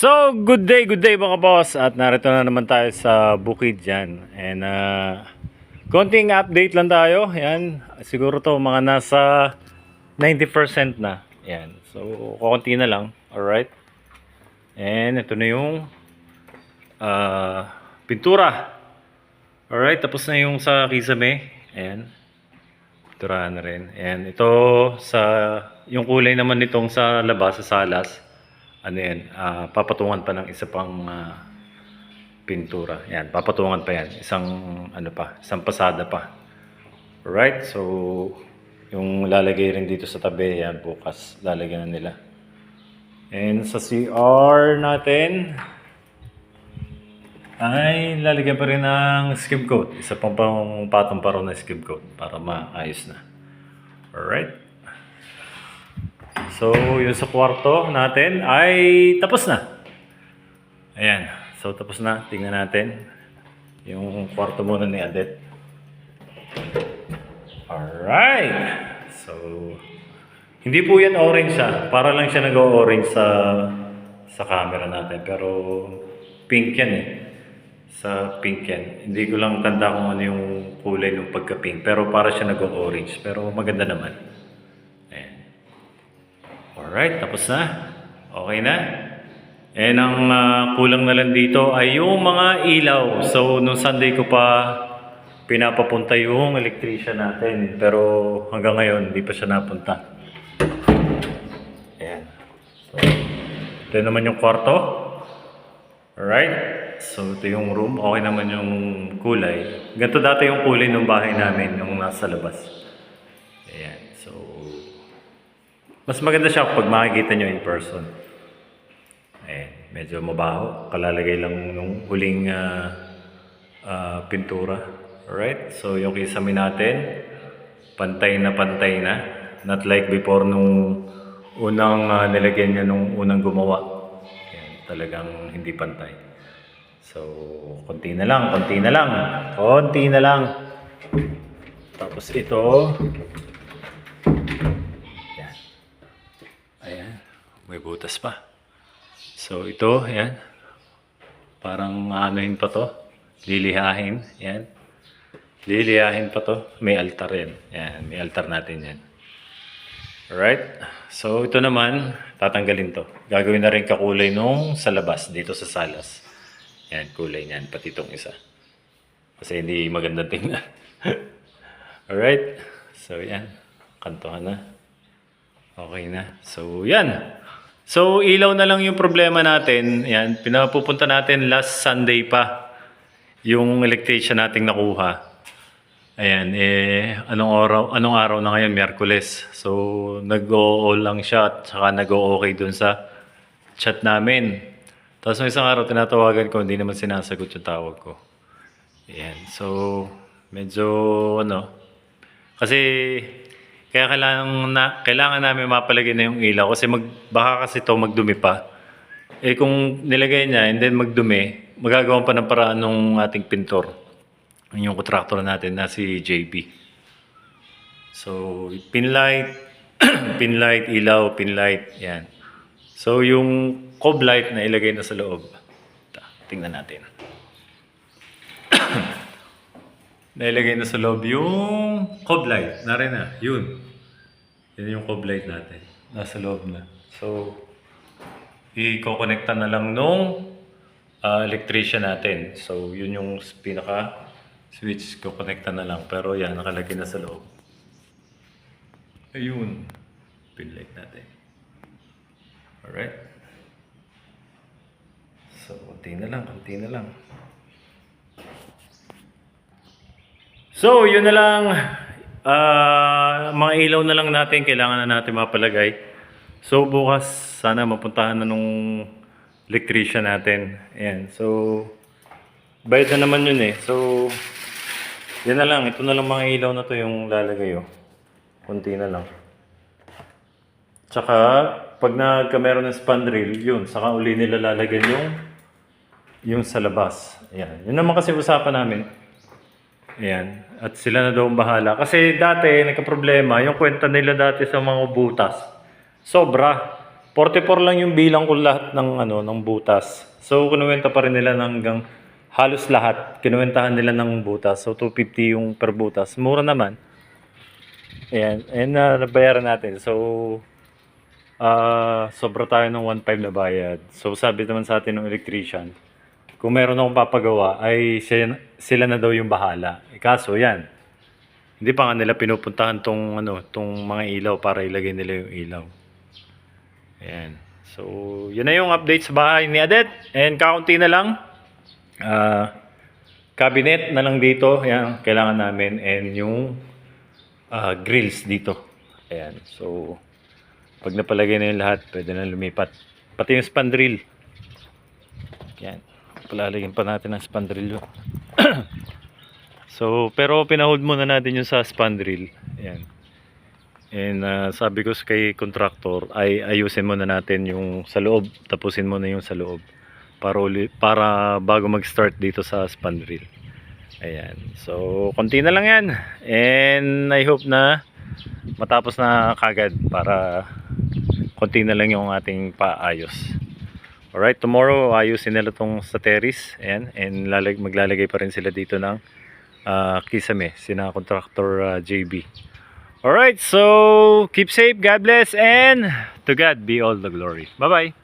So, good day, good day mga boss. At narito na naman tayo sa bukid dyan. And, uh, konting update lang tayo. Yan, siguro to mga nasa 90% na. Yan, so, konti na lang. Alright. And, ito na yung uh, pintura. Alright, tapos na yung sa kisame. Ayan. Pinturahan na rin. Ayan, ito sa, yung kulay naman nitong sa labas, sa salas ano yan, ah, papatungan pa ng isa pang ah, pintura. Yan, papatungan pa yan. Isang, ano pa, isang pasada pa. Alright, so, yung lalagay rin dito sa tabi, yan, bukas, lalagyan na nila. And sa CR natin, ay lalagyan pa rin ng skim coat. Isa pang pang patong pa rin na skim coat para maayos na. Alright. So, yung sa kwarto natin ay tapos na. Ayan. So, tapos na. Tingnan natin. Yung kwarto muna ni Adet. Alright. So, hindi po yan orange siya. Para lang siya nag-orange sa sa camera natin. Pero, pink yan eh. Sa pink yan. Hindi ko lang tanda kung ano yung kulay ng pagka-pink. Pero para siya nag-orange. Pero maganda naman. Alright, tapos na. Okay na. And ang ah, kulang na lang dito ay yung mga ilaw. So, nung Sunday ko pa pinapapunta yung electrician natin. Pero hanggang ngayon, hindi pa siya napunta. Ayan. So, ito naman yung kwarto. Alright. So, ito yung room. Okay naman yung kulay. Ganito dati yung kulay ng bahay namin, yung nasa labas. Ayan. So, mas maganda siya pag makikita nyo in person. Eh, medyo mabaho. Kalalagay lang yung huling ah, ah, pintura. Alright? So, yung kisame natin, pantay na pantay na. Not like before nung unang ah, nilagyan niya nung unang gumawa. Yan, talagang hindi pantay. So, konti na lang, konti na lang. Konti na lang. Tapos ito, may butas pa. So ito, ayan. Parang anuhin pa to. Lilihahin, ayan. Lilihahin pa to. May altar yan. Ayan, may altar natin yan. Alright. So ito naman, tatanggalin to. Gagawin na rin kakulay nung sa labas, dito sa salas. Ayan, kulay niyan, pati itong isa. Kasi hindi maganda tingnan. Alright. So yan, kantuhan na. Okay na. So, yan. So, ilaw na lang yung problema natin. Yan, pinapupunta natin last Sunday pa yung electrician nating nakuha. Ayan, eh, anong araw, anong araw na ngayon? Miyerkules. So, nag-o lang siya at saka nag-o-okay dun sa chat namin. Tapos may isang araw, tinatawagan ko, hindi naman sinasagot yung tawag ko. Ayan, so, medyo, ano, kasi kaya kailangan na kailangan namin mapalagay na yung ilaw kasi mag baka kasi to magdumi pa. Eh kung nilagay niya and then magdumi, magagawan pa ng paraan ng ating pintor. Yung contractor natin na si JB. So, pinlight, pinlight, ilaw, pinlight, yan. So, yung cob light na ilagay na sa loob. Tingnan natin. Nailagay na sa loob yung cob light. Narin na. Yun. Yan yung cob light natin. Nasa loob na. So, i-connecta na lang nung ah, electrician natin. So, yun yung pinaka switch. Kukonekta na lang. Pero yan, nakalagay na sa loob. Ayun. Pin light natin. Alright. So, konti na lang. Konti na lang. So, yun na lang. Ah, mga ilaw na lang natin. Kailangan na natin mapalagay. So, bukas, sana mapuntahan na nung electrician natin. Ayan. So, bayad na naman yun eh. So, yan na lang. Ito na lang mga ilaw na to yung lalagay oh. Kunti na lang. Tsaka, pag nagkameron ng spandrel, yun, saka uli nila lalagyan yung yung sa labas. Ayan. Yun naman kasi usapan namin. Ayan. At sila na daw ang bahala. Kasi dati, nagka-problema, yung kwenta nila dati sa mga butas, sobra. 44 lang yung bilang ko lahat ng ano ng butas. So kinuwenta pa rin nila ng hanggang halos lahat. Kinuwentahan nila ng butas. So 250 yung per butas. Mura naman. Ayan, and uh, nabayaran natin. So ah sobra tayo ng 1.5 na bayad. So sabi naman sa atin ng electrician, kung meron akong papagawa ay siya, sila na daw yung bahala. Eh, kaso yan, hindi pa nga nila pinupuntahan tong ano, tong mga ilaw para ilagay nila yung ilaw. Ayan. So, yun na yung update sa bahay ni Adet. And kaunti na lang. Ah, cabinet na lang dito. Ayan, kailangan namin. And yung ah, grills dito. Ayan. So, pag napalagay na yung lahat, pwede na lumipat. Pati yung spandrel. Ayan. Palalagyan pa natin ang spandrel. so, pero pinahold muna natin yung sa spandrel. Ayan. And ah, sabi ko kay contractor ay ayusin muna natin yung sa loob, tapusin muna yung sa loob para uli, para bago mag-start dito sa spandrel. Ayan. So, konti na lang 'yan. And I hope na matapos na kagad para konti na lang yung ating paayos. Alright, tomorrow ayusin nila tong sa terrace. Ayan. And lalag, maglalagay pa rin sila dito ng ah, kisame, sina contractor ah, JB. Alright, so keep safe, God bless, and to God be all the glory. Bye-bye.